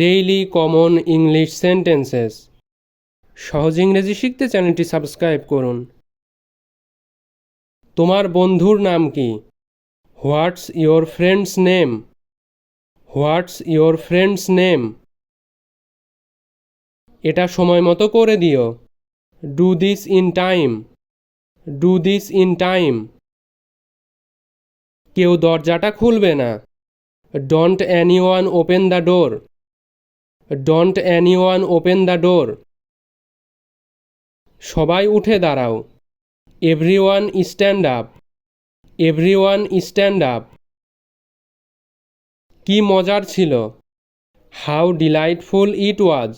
Daily common English sentences সহজ ইংরেজি শিখতে চ্যানেলটি সাবস্ক্রাইব করুন তোমার বন্ধুর নাম কি what's your friend's name what's your friend's name এটা সময় মতো করে দিও do this in time do this in time কেউ দরজাটা খুলবে না don't anyone open the door don't anyone open the door সবাই উঠে দাঁড়াও everyone stand up everyone stand up কি মজার ছিল how delightful it was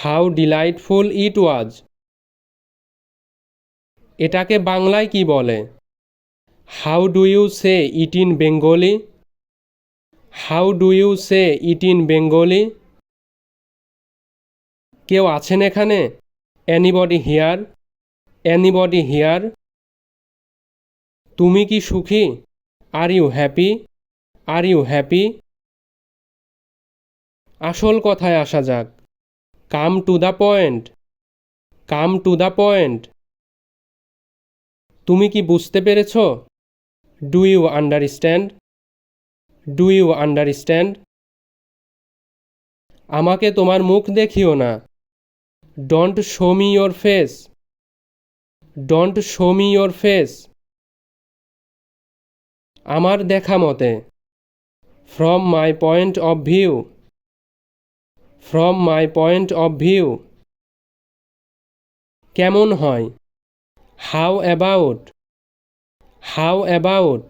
how delightful it was এটাকে বাংলায় কি বলে how do you say it in Bengali how do you say it in Bengali কেউ আছেন এখানে অ্যানিবডি হিয়ার অ্যানিবডি হিয়ার তুমি কি সুখী are you happy are you happy আসল কথায় আসা যাক come to the point come to the point তুমি কি বুঝতে পেরেছ do you understand do you understand আমাকে তোমার মুখ দেখিও না don't show me your face don't show me your face আমার দেখা মতে from my point of view from my point of view কেমন হয় হাউ অ্যাবাউট হাউ অ্যাবাউট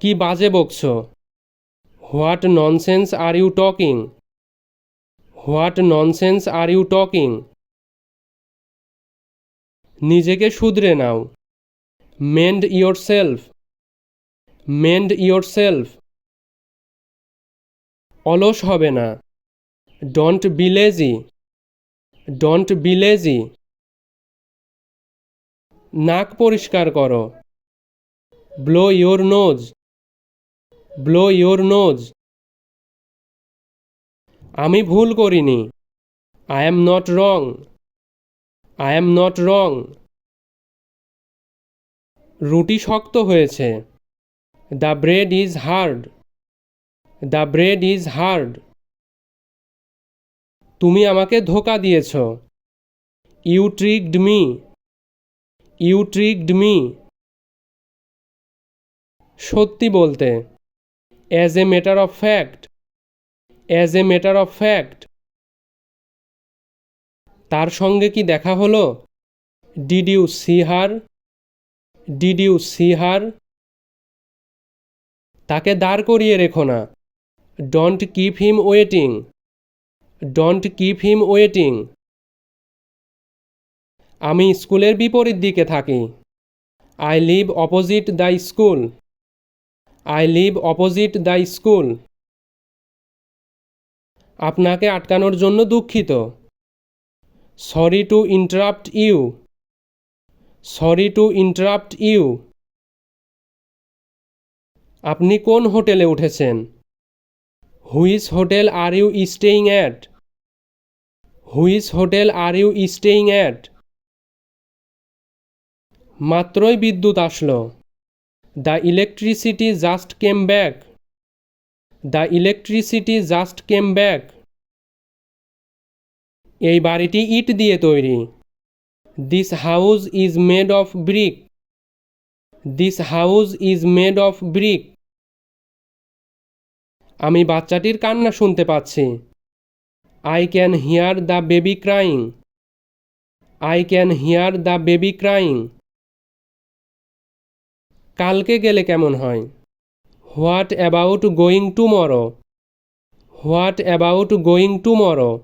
কি বাজে বকছ what nonsense are you talking what nonsense are you talking নিজেকে শুধরে নাও mend your self mend your self অলস হবে না don't be lazy don't be lazy নাক পরিষ্কার করো blow your nose blow your nose আমি ভুল করিনি I am not wrong I am not wrong রুটি শক্ত হয়েছে the bread is hard the bread is hard তুমি আমাকে ধোকা দিয়েছ you tricked me you tricked me সত্যি বলতে as a matter of fact as a matter of fact তার সঙ্গে কি দেখা হলো did you see her did you see her তাকে দাঁড় করিয়ে রেখো না don't keep him waiting don't keep him waiting আমি স্কুলের বিপরীত দিকে থাকি I live opposite the school I live opposite the school আপনাকে আটকানোর জন্য দুঃখিত sorry to interrupt you sorry to interrupt you আপনি কোন হোটেলে উঠেছেন which hotel are you staying at which hotel are you staying at মাত্রই বিদ্যুৎ আসলো the electricity just came back the electricity just came back এই বাড়িটি ইট দিয়ে তৈরি this house is made of brick this house is made of brick আমি বাচ্চাটির কান্না শুনতে পাচ্ছি I can hear the baby crying I can hear the baby crying কালকে গেলে কেমন হয় What about going tomorrow? What about going tomorrow?